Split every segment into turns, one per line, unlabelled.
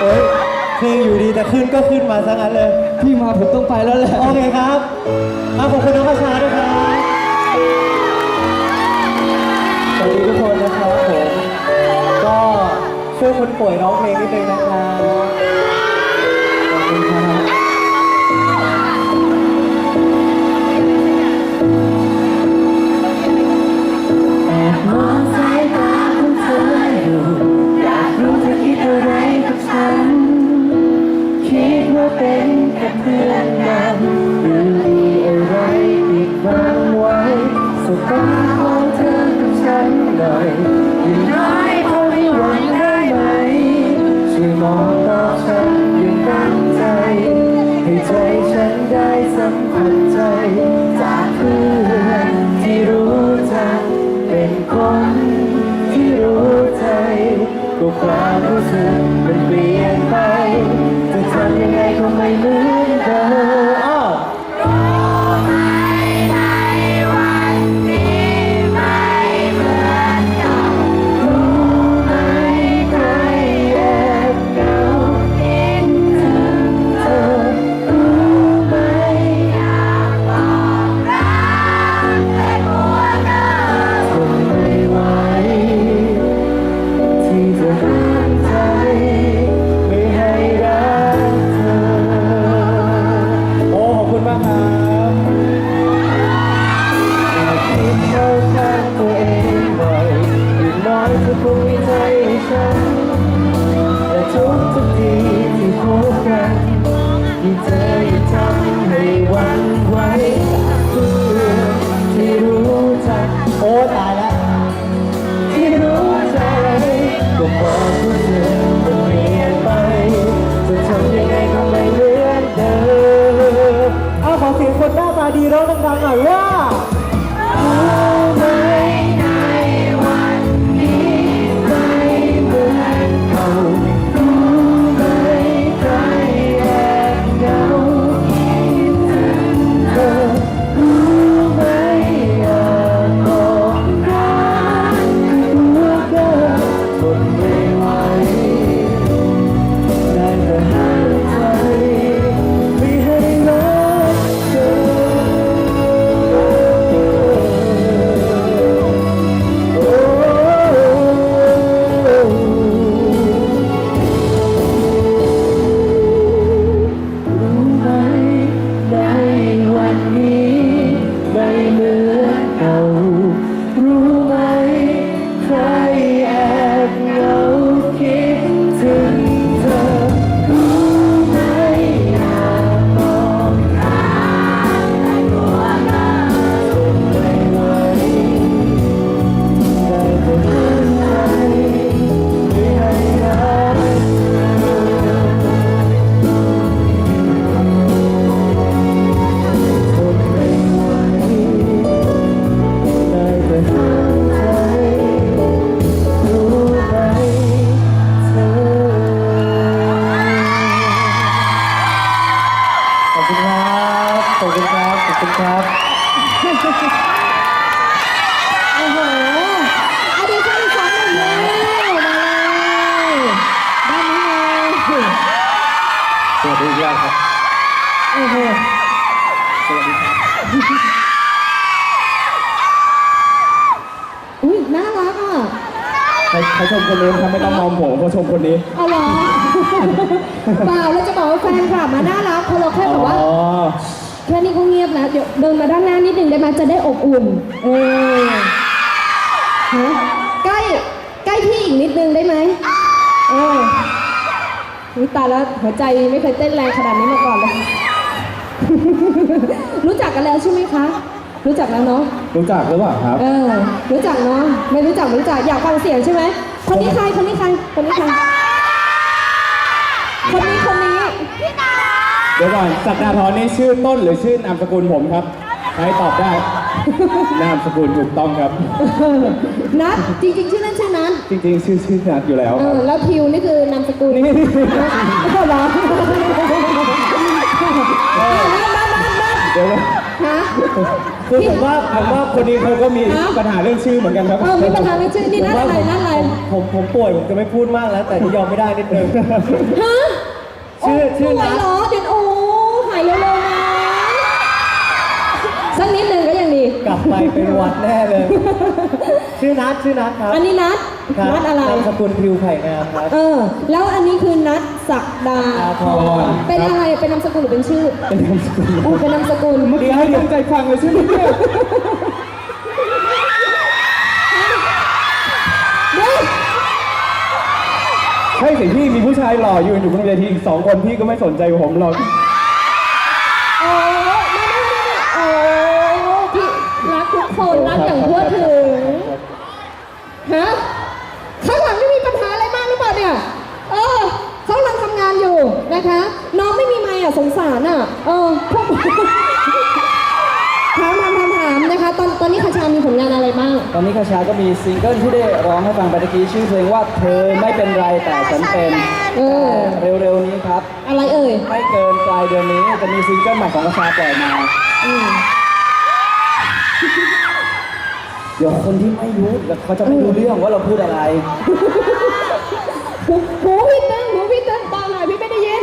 โอ้ยเพลงอยู่ดีแต่ขึ้นก็ขึ้นมาซะงั้นเลย
พี่มาผมต้องไปแล้วแหละ
โอเคครับเอาขอบคุณน้องประชาด้วยครับสวัสดีทุกคนนะครับผม ก็ช่วยคนป่วยร้องเพลงนิดนึงนะครับ
ยัง ครับ
โอ้โห
อดีใจอีก
สองหนึ่งเลยมาเลยด้านนี้เลย
สวัสดีครับ
โอ้โห
สวัสดีครับ
อุ้ยน่ารักอะ
ใครใครชมคนนู้นครับไม่ต้องมองผมเขาชมคนนี้
เอาเหรอเปล่าเราจะบอกว่าแฟนคลับมาน่ารักเพราะเราแค่แบบว่า แค่นี้ก็เงียบแล้วเดี๋ยวเดินมาด้านหน้านิดหนึ่งได้ไหมจะได้อบอุ่น เออฮะใกล้ใกล้พี่อีกนิดนึงได้ไหมเอออุ๊ยตายแล้วหัวใจไม่เคยเต้นแรงขนาดนี้มาก่อนเลย รู้จักกันแล้วใช่ไหมคะ รู้จักแล้วเนาะ
รู้จักหรือเปล่าครับ
เออ รู้จักเนาะ ไม่รู้จักไม่รู้จัก อยากฟังเสียงใช่ไหม คนนี้ใคร คนนี้ใคร คนนี้ใคร
ดี๋ยวก่อนสัปดาห์ทรนี่ชื่อต้นหรือชื่อนามสกุลผมครับใครตอบได้ นามสกุลถูกต้องครับ
นัดจริง ๆ ชื่อนั้นชื่อนั้น
จริงๆ ชื่อชื่อนัดอยู่แล้ว
เอ
ครับ
อ แล้วทิวนี่คือนามสกุล
นี่
เหรอเออนัดนัดนัดนัด
เดี๋ยวนะ
ฮะ
คือผมว่าผมว่าคนนี้เขาก็มีปัญหาเรื่องชื่อเหมือนกันครับ
เออมีปัญหาในชื่อนี่นัดอะไรนัดอะไร
ผมผมป่วยผมจะไม่พูดมากแล้ว แต่ที่ยอมไม่ได้นิดนึง
ฮะ
ชื่อชื่อ
ไหว
นัท
เหรอเดี๋ยวโอ้หายเร็วๆนะสักนิดหนึ่งก็ยังดี
กลับไปเป็นหวัดแน่เลย ชื่อนัทชื่อนัทครับ
อันนี้นัด
ครับ
นัดอะไร
นามสกุลพิวไผ่งามครับ
เออ แล้วอันนี้คือนัดศักดา
อาพร
เป็นอะไรเป็นนามสกุลหรือเป็นชื่อ
เป็นนามสกุล
โอ้เป็นนามสกุล
เดี๋ยวให้ตั้งใจฟังเลยใช่ไหมเนี่ย ใช่สิพี่มีผู้ชายหล่อยืนอยู่บนเวทีอีกสองคนพี่ก็ไม่สนใจผมหรอก
โอ้ไม่ไม่ไม่โอ้พี่รักทุกคนรักอย่างทั่วถึงฮะข้างหลังไม่มีปัญหาอะไรมากหรือเปล่าเนี่ยเออเขากำลังทำงานอยู่นะคะ น้องไม่มีไมค์อะสงสารอะเออพวก นะคะ ตอนตอนนี้คาชามีผลงานอะไรบ้าง
ตอนนี้คาชาก็มีซิงเกิลที่ได้ร้องให้ฟังไปตะกี้ชื่อเพลงว่าเธอไม่เป็นไรแต่ฉันเป็น
เออ
แต่เร็วๆนี้ครับ
อะไรเอ่ย
ไม่เกินปลายเดือนนี้จะมีซิงเกิลใหม่ของคาชาปล่อยมา
อืม
เดี๋ยวคนที่ไม่รู้เดี๋ยวเขาจะไม่รู้เรื่องว่าเราพูดอะไร
หูหูพี่เต้นหูพี่เต้นเบาหน่อยพี่ไม่ได้ยิน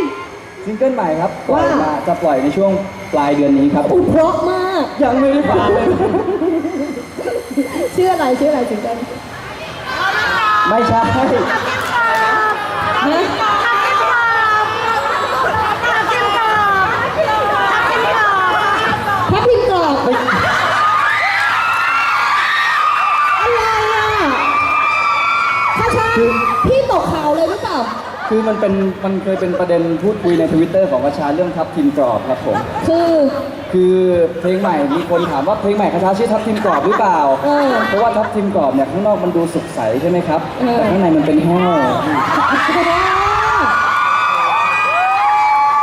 ซิงเกิลใหม่ครับปล่อย
ว่า
มาจะปล่อยในช่วง ปลายเดือนนี้ครับ
อุ้ยเพราะมาก
ยังไม่ได้ฟังเลย
ชื่ออะไรชื่ออะไรสิงเกิล
ไม่ใช่
ฮะพับพิมพ์กรอบอะไรอะคาชาพี่ตกข่าวเลยหรือเปล่า
คือมันเป็นมันเคยเป็นประเด็นพูดคุยในทวิตเตอร์ของกระชาเรื่องทับทิมกรอบครับผม
คือ
คือเพลงใหม่มีคนถามว่าเพลงใหม่คาชาชื่อทับทิมกรอบหรือเปล่า
เออ
เพราะว่าทับทิมกรอบเนี่ยข้างนอกมันดูสุกใสใช่ไหมครับ
เออ
แต่ข้างในมันเป็นแห้ว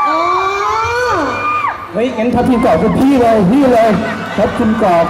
อ๋อ
เฮ้ยงั้นทัพทีมกรอบคือพี่เลยพี่เลยทัพทีมกรอบ